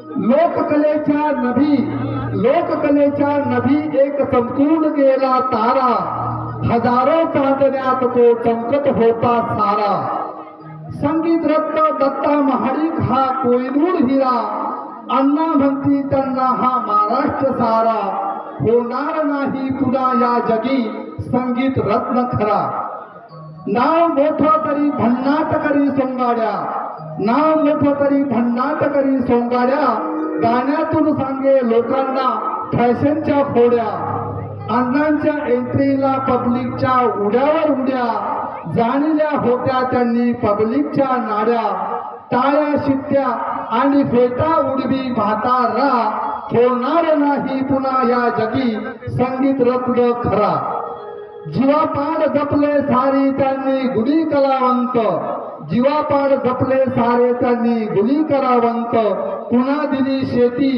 लोककलेच्या नभी लोककलेच्या नभी एक संपूर्ण गेला तारा. हजारो चांदण्यात तो चमकत होता सारा. संगीत रत्न दत्ता महाडिक हा कोयनूर हिरा. अण्णा म्हणती त्यांना हा महाराष्ट्र सारा. होणार नाही पुन्हा या जगी संगीत रत्न खरा. नाव मोठं तरी भन्नाट करी सोंगाड्या. नाव मोठं तरी भन्नाट करी सोंगाड्या गाण्यातून सांगे लोकांना फॅशनच्या फोड्या. अण्णांच्या एंट्रीला पब्लिकच्या उड्यावर उड्या. जाणल्या होत्या त्यांनी पब्लिकच्या नाड्या. टाळ्या शिट्ट्या आणि फेटा उडवी म्हातारा. होणार नाही पुन्हा या जगी संगीत रत्न खरा. जीवापाड जपले सारी त्यांनी गुढी कलावंत. जीवापाड जपले सारे त्यांनी गुली करावंत. पुन्हा दिली शेती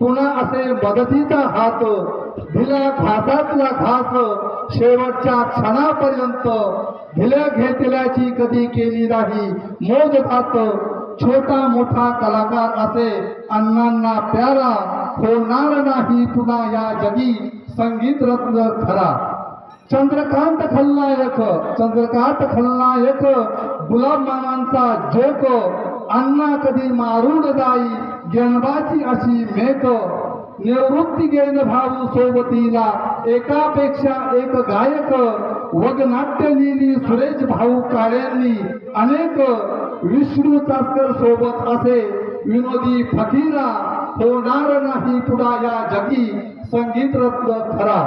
पुन्हा असे मदतीचा हात. दिला खासातला खास शेवटच्या क्षणापर्यंत. दिल्या घेतल्याची कधी केली नाही मोज जात. छोटा मोठा कलाकार असे अण्णांना प्यारा होणार नाही पुन्हा या जगी संगीत रत्न खरा. चंद्रकांत खलनायक चंद्रकांत खलनायक गुलाब मामांचा जोक अण्णा कधी मारून जाई गेनबाची अशी मेक निवृत्ती गेन भाऊ सोबतीला एकापेक्षा एक गायक वग लिहिली सुरेश भाऊ काळ्यांनी अनेक विष्णू चासकर सोबत असे विनोदी फकीरा होणार नाही पुढा या जगी संगीत रत्न खरा.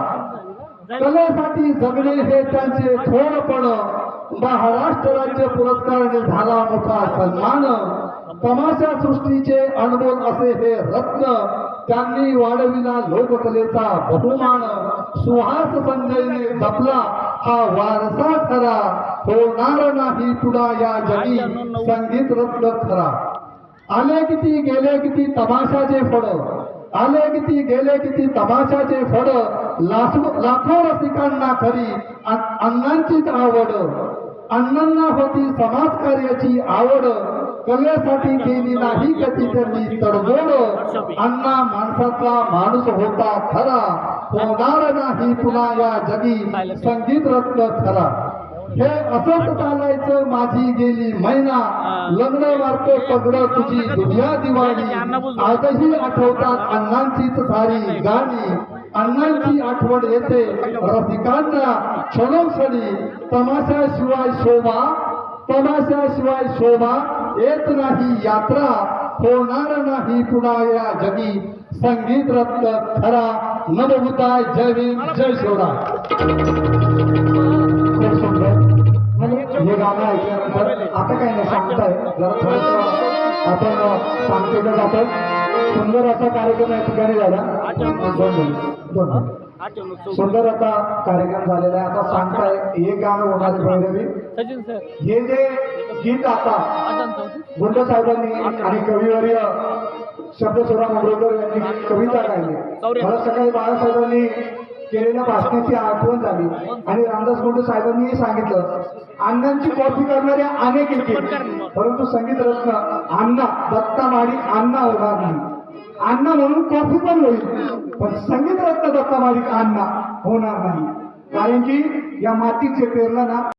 कलेसाठी जगणे हे त्यांचे थोरपण. महाराष्ट्र राज्य पुरस्काराने झाला मोठा सन्मान. तमाशा सृष्टीचे अनमोल असे हे रत्न त्यांनी वाढविला लोककलेचा बहुमान. सुहास संजयने जपला हा वारसा खरा. होणार नाही पुढा या जगी संगीत रत्न खरा. आले किती गेले किती तमाशाचे फळ. आले किती गेले किती तमाशाचे फड लाखो रसिकांना खरी अण्णांचीच आवड. अण्णांना होती समाजकार्याची आवड. कलेसाठी केली नाही कधी त्यांनी तडजोड अण्णा माणसाचा माणूस होता खरा. होणार नाही पुन्हा या जगी संगीत रत्न खरा. हे असंच चालायचं माझी गेली महिना लग्न वारतो पगड तुझी दुनिया दिवाळी. आजही आठवतात अण्णांचीच सारी गाणी. अण्णांची आठवण येते रसिकांना क्षणोक्षणी. तमाशाशिवाय शोभा तमाशाशिवाय शोभा येत नाही यात्रा. होणार नाही पुन्हा या जगी. संगीत रत्न खरा. नवभूताय जय भीम जय शिवराय. सुंदर हे गाणं ऐकल्यानंतर आता काही नाही सांगताय. जरा आपण सांगतेकडे जातो सुंदर असा कार्यक्रम या ठिकाणी झाला. दोन दोन सुंदर असा कार्यक्रम झालेला आहे. आता सांगताय हे गाणं होणार भैरवी. हे जे गीत आता गुंड साहेबांनी आणि कविवर्य शब्दस्वरा मंगळकर यांनी कविता गायली. मला सकाळी बाळासाहेबांनी केलेल्या भाषणाची आठवण झाली. आणि रामदास गुंड साहेबांनी सांगितलं अण्णांची कॉपी करणारे अनेक येतील परंतु संगीत रत्न अण्णा दत्ता माडी अण्णा होणार नाही. अण्णा म्हणून कॉफी पण होईल पण संगीत रत्न दत्ता माडी अण्णा होणार नाही. कारण की या मातीचे पेरला ना